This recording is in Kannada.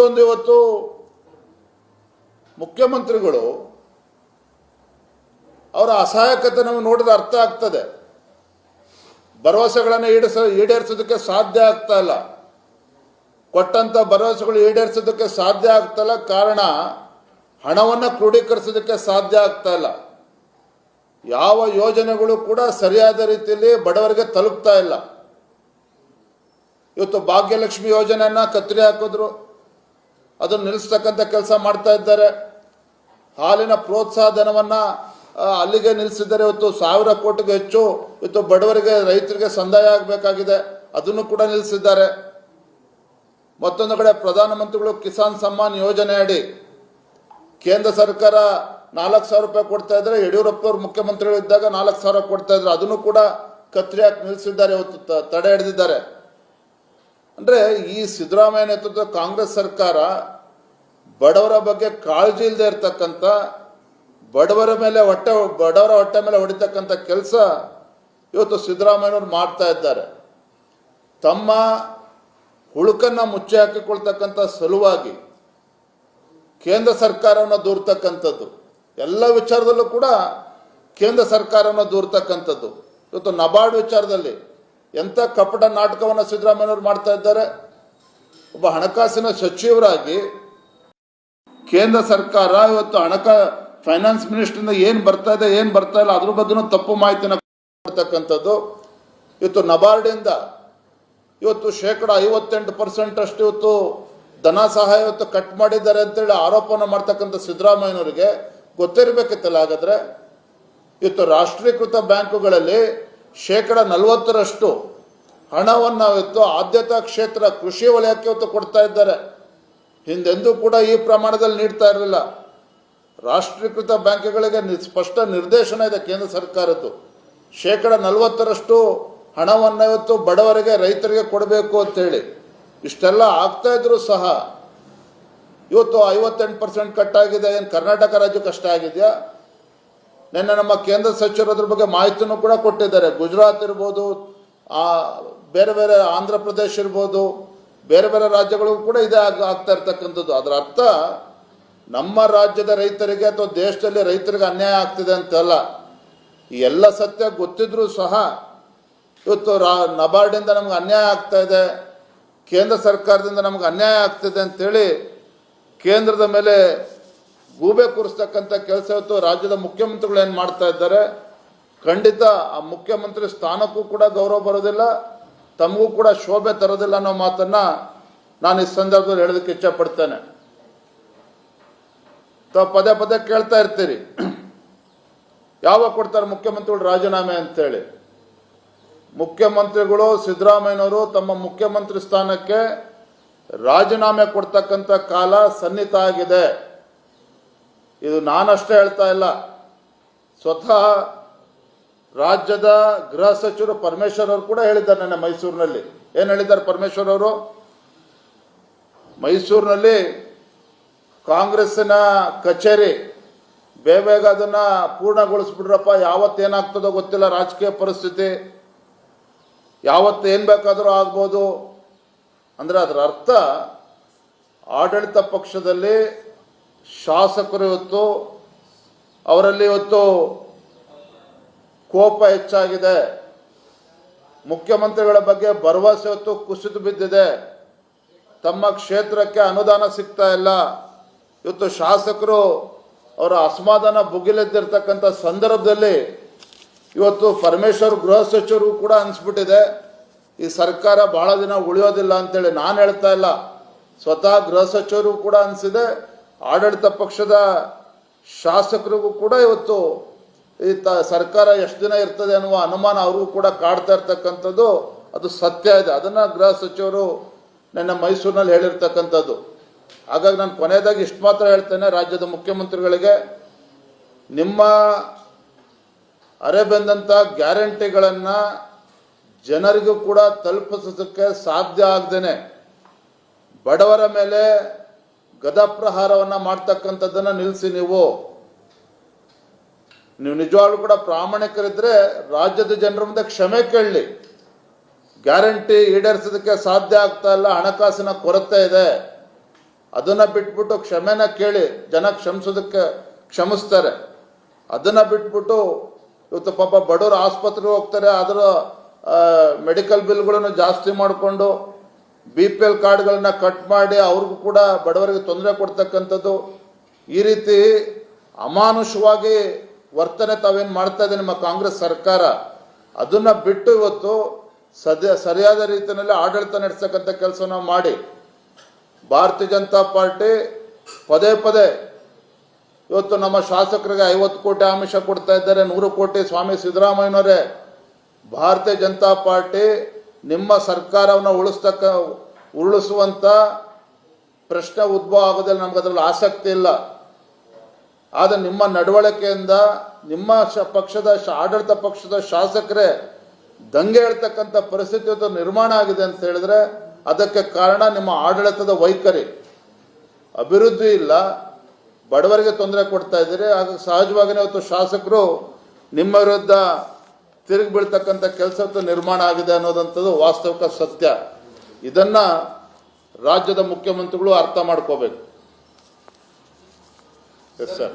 ಮತ್ತೊಂದು ಇವತ್ತು ಮುಖ್ಯಮಂತ್ರಿಗಳು ಅವರ ಅಸಹಾಯಕತೆ ನಮಗೆ ನೋಡಿದ ಅರ್ಥ ಆಗ್ತದೆ. ಭರವಸೆಗಳನ್ನು ಈಡೇರಿಸ, ಈಡೇರಿಸೋದಕ್ಕೆ ಸಾಧ್ಯ ಆಗ್ತಾ ಇಲ್ಲ. ಕೊಟ್ಟಂತ ಭರವಸೆಗಳು ಈಡೇರಿಸೋದಕ್ಕೆ ಸಾಧ್ಯ ಆಗ್ತಾ ಇಲ್ಲ. ಕಾರಣ ಹಣವನ್ನು ಕ್ರೋಢೀಕರಿಸೋದಕ್ಕೆ ಸಾಧ್ಯ ಆಗ್ತಾ ಇಲ್ಲ. ಯಾವ ಯೋಜನೆಗಳು ಕೂಡ ಸರಿಯಾದ ರೀತಿಯಲ್ಲಿ ಬಡವರಿಗೆ ತಲುಪ್ತಾ ಇಲ್ಲ. ಇವತ್ತು ಭಾಗ್ಯಲಕ್ಷ್ಮಿ ಯೋಜನೆಯನ್ನ ಕತ್ತರಿ ಹಾಕಿದ್ರು. ಅದನ್ನು ನಿಲ್ಲಿಸ್ತಕ್ಕಂಥ ಕೆಲಸ ಮಾಡ್ತಾ ಇದ್ದಾರೆ. ಹಾಲಿನ ಪ್ರೋತ್ಸಾಹ ಧನವನ್ನು ಅಲ್ಲಿಗೆ ನಿಲ್ಲಿಸಿದ್ದಾರೆ ಇವತ್ತು ಸಾವಿರ ಕೋಟಿಗೂ ಹೆಚ್ಚು ಇವತ್ತು ಬಡವರಿಗೆ, ರೈತರಿಗೆ ಸಂದಾಯ ಆಗಬೇಕಾಗಿದೆ. ಅದನ್ನು ಕೂಡ ನಿಲ್ಲಿಸಿದ್ದಾರೆ. ಮತ್ತೊಂದು ಕಡೆ ಪ್ರಧಾನಮಂತ್ರಿಗಳು ಕಿಸಾನ್ ಸಮ್ಮಾನ್ ಯೋಜನೆ ಅಡಿ ಕೇಂದ್ರ ಸರ್ಕಾರ ನಾಲ್ಕು ಸಾವಿರ ರೂಪಾಯಿ ಕೊಡ್ತಾ ಇದ್ರೆ ಯಡಿಯೂರಪ್ಪನವ್ರು ಮುಖ್ಯಮಂತ್ರಿಗಳು ಇದ್ದಾಗ ನಾಲ್ಕು ಸಾವಿರ ಕೊಡ್ತಾ ಇದ್ರು. ಅದನ್ನು ಕೂಡ ಕತ್ರಿ ಹಾಕಿ ನಿಲ್ಲಿಸಿದ್ದಾರೆ. ಇವತ್ತು ತಡೆ ಹಿಡಿದಿದ್ದಾರೆ. ಅಂದ್ರೆ ಈ ಸಿದ್ದರಾಮಯ್ಯ ನೇತೃತ್ವದ ಕಾಂಗ್ರೆಸ್ ಸರ್ಕಾರ ಬಡವರ ಬಗ್ಗೆ ಕಾಳಜಿ ಇಲ್ಲದೆ ಇರ್ತಕ್ಕಂಥ ಬಡವರ ಮೇಲೆ ಹೊಟ್ಟೆ, ಬಡವರ ಹೊಟ್ಟೆ ಮೇಲೆ ಹೊಡಿತಕ್ಕಂಥ ಕೆಲಸ ಇವತ್ತು ಸಿದ್ದರಾಮಯ್ಯನವ್ರು ಮಾಡ್ತಾ ಇದ್ದಾರೆ. ತಮ್ಮ ಹುಳುಕನ್ನ ಮುಚ್ಚಿ ಹಾಕಿಕೊಳ್ತಕ್ಕಂಥ ಸಲುವಾಗಿ ಕೇಂದ್ರ ಸರ್ಕಾರವನ್ನು ದೂರ್ತಕ್ಕಂಥದ್ದು, ಎಲ್ಲ ವಿಚಾರದಲ್ಲೂ ಕೂಡ ಕೇಂದ್ರ ಸರ್ಕಾರವನ್ನು ದೂರ್ತಕ್ಕಂಥದ್ದು. ಇವತ್ತು ನಬಾರ್ಡ್ ವಿಚಾರದಲ್ಲಿ ಎಂಥ ಕಪಟ ನಾಟಕವನ್ನು ಸಿದ್ದರಾಮಯ್ಯವರು ಮಾಡ್ತಾ ಇದ್ದಾರೆ? ಒಬ್ಬ ಹಣಕಾಸಿನ ಸಚಿವರಾಗಿ ಕೇಂದ್ರ ಸರ್ಕಾರ ಇವತ್ತು ಹಣಕ ಫೈನಾನ್ಸ್ ಮಿನಿಸ್ಟ್ರಿಂದ ಏನು ಬರ್ತಾ ಇದೆ, ಏನು ಬರ್ತಾ ಇಲ್ಲ, ಅದ್ರ ಬಗ್ಗೆನೂ ತಪ್ಪು ಮಾಹಿತಿನ ಕೊಡ್ತಕ್ಕಂಥದ್ದು. ಇವತ್ತು ನಬಾರ್ಡಿಂದ ಇವತ್ತು ಶೇಕಡ ಐವತ್ತೆಂಟು ಪರ್ಸೆಂಟ್ ಅಷ್ಟು ಇವತ್ತು ಧನ ಸಹಾಯ ಇವತ್ತು ಕಟ್ ಮಾಡಿದ್ದಾರೆ ಅಂತೇಳಿ ಆರೋಪನ ಮಾಡ್ತಕ್ಕಂಥ ಸಿದ್ದರಾಮಯ್ಯನವರಿಗೆ ಗೊತ್ತಿರಬೇಕಿತ್ತಲ್ಲ, ಹಾಗಾದ್ರೆ? ಇವತ್ತು ರಾಷ್ಟ್ರೀಕೃತ ಬ್ಯಾಂಕುಗಳಲ್ಲಿ ಶೇಕಡ ನಲವತ್ತರಷ್ಟು ಹಣವನ್ನು ಇವತ್ತು ಆದ್ಯತಾ ಕ್ಷೇತ್ರ ಕೃಷಿ ವಲಯಕ್ಕೆ ಇವತ್ತು ಕೊಡ್ತಾ ಇದ್ದಾರೆ. ಹಿಂದೆಂದೂ ಕೂಡ ಈ ಪ್ರಮಾಣದಲ್ಲಿ ನೀಡ್ತಾ ಇರಲಿಲ್ಲ. ರಾಷ್ಟ್ರೀಕೃತ ಬ್ಯಾಂಕ್ಗಳಿಗೆ ಸ್ಪಷ್ಟ ನಿರ್ದೇಶನ ಇದೆ ಕೇಂದ್ರ ಸರ್ಕಾರದ್ದು. ಶೇಕಡ ನಲವತ್ತರಷ್ಟು ಹಣವನ್ನು ಇವತ್ತು ಬಡವರಿಗೆ, ರೈತರಿಗೆ ಕೊಡಬೇಕು ಅಂತೇಳಿ. ಇಷ್ಟೆಲ್ಲ ಆಗ್ತಾ ಇದ್ರೂ ಸಹ ಇವತ್ತು ಐವತ್ತೆಂಟು ಪರ್ಸೆಂಟ್ ಕಟ್ಟಾಗಿದೆ ಏನು ಕರ್ನಾಟಕ ರಾಜ್ಯಕ್ಕೆ ಕಷ್ಟ ಆಗಿದೆಯಾ? ನಿನ್ನೆ ನಮ್ಮ ಕೇಂದ್ರ ಸಚಿವರು ಅದ್ರ ಬಗ್ಗೆ ಮಾಹಿತಿನೂ ಕೂಡ ಕೊಟ್ಟಿದ್ದಾರೆ. ಗುಜರಾತ್ ಇರ್ಬೋದು ಬೇರೆ ಬೇರೆ ಆಂಧ್ರ ಪ್ರದೇಶ ಇರ್ಬೋದು, ಬೇರೆ ಬೇರೆ ರಾಜ್ಯಗಳಿಗೂ ಕೂಡ ಇದೇ ಆಗ, ಆಗ್ತಾ ಇರ್ತಕ್ಕಂಥದ್ದು. ಅದರ ಅರ್ಥ, ನಮ್ಮ ರಾಜ್ಯದ ರೈತರಿಗೆ ಅಥವಾ ದೇಶದಲ್ಲಿ ರೈತರಿಗೆ ಅನ್ಯಾಯ ಆಗ್ತಿದೆ ಅಂತಲ್ಲ. ಈ ಎಲ್ಲ ಸತ್ಯ ಗೊತ್ತಿದ್ರೂ ಸಹ ಇವತ್ತು ರಾ, ನಬಾರ್ಡಿಂದ ನಮ್ಗೆ ಅನ್ಯಾಯ ಆಗ್ತಾ ಇದೆ. ಕೇಂದ್ರ ಸರ್ಕಾರದಿಂದ ನಮ್ಗೆ ಅನ್ಯಾಯ ಆಗ್ತಿದೆ ಅಂತೇಳಿ ಕೇಂದ್ರದ ಮೇಲೆ ಗೂಬೆ ಕೂರಿಸ್ತಕ್ಕಂಥ ಕೆಲಸ ಇವತ್ತು ರಾಜ್ಯದ ಮುಖ್ಯಮಂತ್ರಿಗಳು ಏನು ಮಾಡ್ತಾ ಇದ್ದಾರೆ? ಖಂಡಿತ ಆ ಮುಖ್ಯಮಂತ್ರಿ ಸ್ಥಾನಕ್ಕೂ ಕೂಡ ಗೌರವ ಬರೋದಿಲ್ಲ, ತಮಗೂ ಕೂಡ ಶೋಭೆ ತರೋದಿಲ್ಲ ಅನ್ನೋ ಮಾತನ್ನ ನಾನು ಈ ಸಂದರ್ಭದಲ್ಲಿ ಹೇಳೋದಕ್ಕೆ ಇಚ್ಛಪಡ್ತೇನೆ. ತಾವು ಪದೇ ಪದೇ ಕೇಳ್ತಾ ಇರ್ತೀರಿ, ಯಾವಾಗ ಕೊಡ್ತಾರೆ ಮುಖ್ಯಮಂತ್ರಿಗಳು ರಾಜೀನಾಮೆ ಅಂತೇಳಿ. ಮುಖ್ಯಮಂತ್ರಿಗಳು ಸಿದ್ದರಾಮಯ್ಯನವರು ತಮ್ಮ ಮುಖ್ಯಮಂತ್ರಿ ಸ್ಥಾನಕ್ಕೆ ರಾಜೀನಾಮೆ ಕೊಡ್ತಕ್ಕಂಥ ಕಾಲ ಸನ್ನಿಹಿತ ಆಗಿದೆ. ಇದು ನಾನಷ್ಟೇ ಹೇಳ್ತಾ ಇಲ್ಲ. ಸ್ವತಃ ರಾಜ್ಯದ ಗೃಹ ಸಚಿವರು ಪರಮೇಶ್ವರ್ ಅವರು ಕೂಡ ಹೇಳಿದ್ದಾರೆ ನನ್ನ ಮೈಸೂರಿನಲ್ಲಿ. ಏನು ಹೇಳಿದ್ದಾರೆ ಪರಮೇಶ್ವರ್ ಅವರು? ಮೈಸೂರಿನಲ್ಲಿ ಕಾಂಗ್ರೆಸ್ಸಿನ ಕಚೇರಿ, ಬೇಗ ಅದನ್ನ ಪೂರ್ಣಗೊಳಿಸ್ಬಿಡ್ರಪ್ಪ ಯಾವತ್ತೇನಾಗ್ತದೋ ಗೊತ್ತಿಲ್ಲ ರಾಜಕೀಯ ಪರಿಸ್ಥಿತಿ. ಯಾವತ್ತು ಏನು ಬೇಕಾದರೂ ಆಗ್ಬೋದು. ಅಂದರೆ ಅದರ ಅರ್ಥ ಆಡಳಿತ ಪಕ್ಷದಲ್ಲಿ ಶಾಸಕರು ಇವತ್ತು, ಅವರಲ್ಲಿ ಇವತ್ತು ಕೋಪ ಹೆಚ್ಚಾಗಿದೆ. ಮುಖ್ಯಮಂತ್ರಿಗಳ ಬಗ್ಗೆ ಭರವಸೆ ಇವತ್ತು ಕುಸಿದು ಬಿದ್ದಿದೆ. ತಮ್ಮ ಕ್ಷೇತ್ರಕ್ಕೆ ಅನುದಾನ ಸಿಗ್ತಾ ಇಲ್ಲ. ಇವತ್ತು ಶಾಸಕರು ಅವರ ಅಸಮಾಧಾನ ಭುಗಿಲೆದ್ದಿರ್ತಕ್ಕಂಥ ಸಂದರ್ಭದಲ್ಲಿ ಇವತ್ತು ಪರಮೇಶ್ವರ್ ಗೃಹ ಸಚಿವರು ಕೂಡ ಅನಿಸ್ಬಿಟ್ಟಿದೆ. ಈ ಸರ್ಕಾರ ಬಹಳ ದಿನ ಉಳಿಯೋದಿಲ್ಲ ಅಂತೇಳಿ ನಾನು ಹೇಳ್ತಾ ಇಲ್ಲ. ಸ್ವತಃ ಗೃಹ ಸಚಿವರು ಕೂಡ ಅನಿಸಿದೆ. ಆಡಳಿತ ಪಕ್ಷದ ಶಾಸಕರಿಗೂ ಕೂಡ ಇವತ್ತು ಈ ತ ಸರ್ಕಾರ ಎಷ್ಟು ದಿನ ಇರ್ತದೆ ಅನ್ನುವ ಅನುಮಾನ ಅವ್ರಿಗೂ ಕೂಡ ಕಾಡ್ತಾ ಇರ್ತಕ್ಕಂಥದ್ದು, ಅದು ಸತ್ಯ ಇದೆ. ಅದನ್ನು ಗೃಹ ಸಚಿವರು ನನ್ನ ಮೈಸೂರಿನಲ್ಲಿ ಹೇಳಿರ್ತಕ್ಕಂಥದ್ದು. ಹಾಗಾಗಿ ನಾನು ಕೊನೆಯದಾಗಿ ಇಷ್ಟು ಮಾತ್ರ ಹೇಳ್ತೇನೆ, ರಾಜ್ಯದ ಮುಖ್ಯಮಂತ್ರಿಗಳಿಗೆ. ನಿಮ್ಮ ಅರೆಬೆಂದಂಥ ಗ್ಯಾರಂಟಿಗಳನ್ನು ಜನರಿಗೂ ಕೂಡ ತಲುಪಿಸೋದಕ್ಕೆ ಸಾಧ್ಯ ಆಗದೇನೆ. ಬಡವರ ಮೇಲೆ ಗದಪ್ರಹಾರವನ್ನು ಮಾಡ್ತಕ್ಕಂಥದ್ದನ್ನು ನಿಲ್ಲಿಸಿ ನೀವು. ನೀವು ನಿಜವಾಗ್ಲೂ ಕೂಡ ಪ್ರಾಮಾಣಿಕರಿದ್ರೆ ರಾಜ್ಯದ ಜನರ ಮುಂದೆ ಕ್ಷಮೆ ಕೇಳಲಿ. ಗ್ಯಾರಂಟಿ ಈಡೇರಿಸೋದಕ್ಕೆ ಸಾಧ್ಯ ಆಗ್ತಾ ಇಲ್ಲ, ಹಣಕಾಸಿನ ಕೊರತೆ ಇದೆ. ಅದನ್ನ ಬಿಟ್ಬಿಟ್ಟು ಕ್ಷಮೆನ ಕೇಳಿ, ಜನ ಕ್ಷಮಿಸೋದಕ್ಕೆ ಕ್ಷಮಿಸ್ತಾರೆ. ಅದನ್ನ ಬಿಟ್ಬಿಟ್ಟು ಇವತ್ತು ಪಾಪ ಬಡವರು ಆಸ್ಪತ್ರೆಗೆ ಹೋಗ್ತಾರೆ ಅದರ ಮೆಡಿಕಲ್ ಬಿಲ್ಗಳನ್ನು ಜಾಸ್ತಿ ಮಾಡಿಕೊಂಡು ಬಿ ಪಿ ಎಲ್ ಕಾರ್ಡ್ಗಳನ್ನ ಕಟ್ ಮಾಡಿ ಅವ್ರಿಗೂ ಕೂಡ ಬಡವರಿಗೆ ತೊಂದರೆ ಕೊಡ್ತಕ್ಕಂಥದ್ದು, ಈ ರೀತಿ ಅಮಾನುಷವಾಗಿ ವರ್ತನೆ ತಾವೇನು ಮಾಡ್ತಾ ಇದೆ ನಿಮ್ಮ ಕಾಂಗ್ರೆಸ್ ಸರ್ಕಾರ, ಅದನ್ನ ಬಿಟ್ಟು ಇವತ್ತು ಸದ್ಯ ಸರಿಯಾದ ರೀತಿಯಲ್ಲಿ ಆಡಳಿತ ನಡೆಸ್ತಕ್ಕಂಥ ಕೆಲಸನ ಮಾಡಿ. ಭಾರತೀಯ ಜನತಾ ಪಾರ್ಟಿ ಪದೇ ಪದೇ ಇವತ್ತು ನಮ್ಮ ಶಾಸಕರಿಗೆ ಐವತ್ತು ಕೋಟಿ ಆಮಿಷ ಕೊಡ್ತಾ ಇದ್ದಾರೆ, ನೂರು ಕೋಟಿ ಸ್ವಾಮಿ ಸಿದ್ದರಾಮಯ್ಯನವರೇ. ಭಾರತೀಯ ಜನತಾ ಪಾರ್ಟಿ ನಿಮ್ಮ ಸರ್ಕಾರವನ್ನು ಉಳಿಸ್ತಕ್ಕ ಉರುಳಿಸುವಂಥ ಪ್ರಶ್ನೆ ಉದ್ಭವ ಆಗೋದಿಲ್ಲ ನಮ್ಗೆ ಅದರಲ್ಲಿ ಆಸಕ್ತಿ ಇಲ್ಲ. ಆದರೆ ನಿಮ್ಮ ನಡವಳಿಕೆಯಿಂದ ನಿಮ್ಮ ಶ, ಪಕ್ಷದ ಆಡಳಿತ ಪಕ್ಷದ ಶಾಸಕರೇ ದಂಗೆ ಹೇಳ್ತಕ್ಕಂಥ ಪರಿಸ್ಥಿತಿ ನಿರ್ಮಾಣ ಆಗಿದೆ ಅಂತ ಹೇಳಿದ್ರೆ ಅದಕ್ಕೆ ಕಾರಣ ನಿಮ್ಮ ಆಡಳಿತದ ವೈಖರಿ. ಅಭಿವೃದ್ಧಿ ಇಲ್ಲ. ಬಡವರಿಗೆ ತೊಂದರೆ ಕೊಡ್ತಾ ಇದ್ದೀರಿ. ಆಗ ಸಹಜವಾಗಿಯೇ ಇವತ್ತು ಶಾಸಕರು ನಿಮ್ಮ ವಿರುದ್ಧ ತಿರುಗಿ ಬೀಳ್ತಕ್ಕಂಥ ಕೆಲಸ ನಿರ್ಮಾಣ ಆಗಿದೆ ಅನ್ನೋದಂಥದ್ದು ವಾಸ್ತವಿಕ ಸತ್ಯ. ಇದನ್ನ ರಾಜ್ಯದ ಮುಖ್ಯಮಂತ್ರಿಗಳು ಅರ್ಥ ಮಾಡ್ಕೋಬೇಕು. Yes sir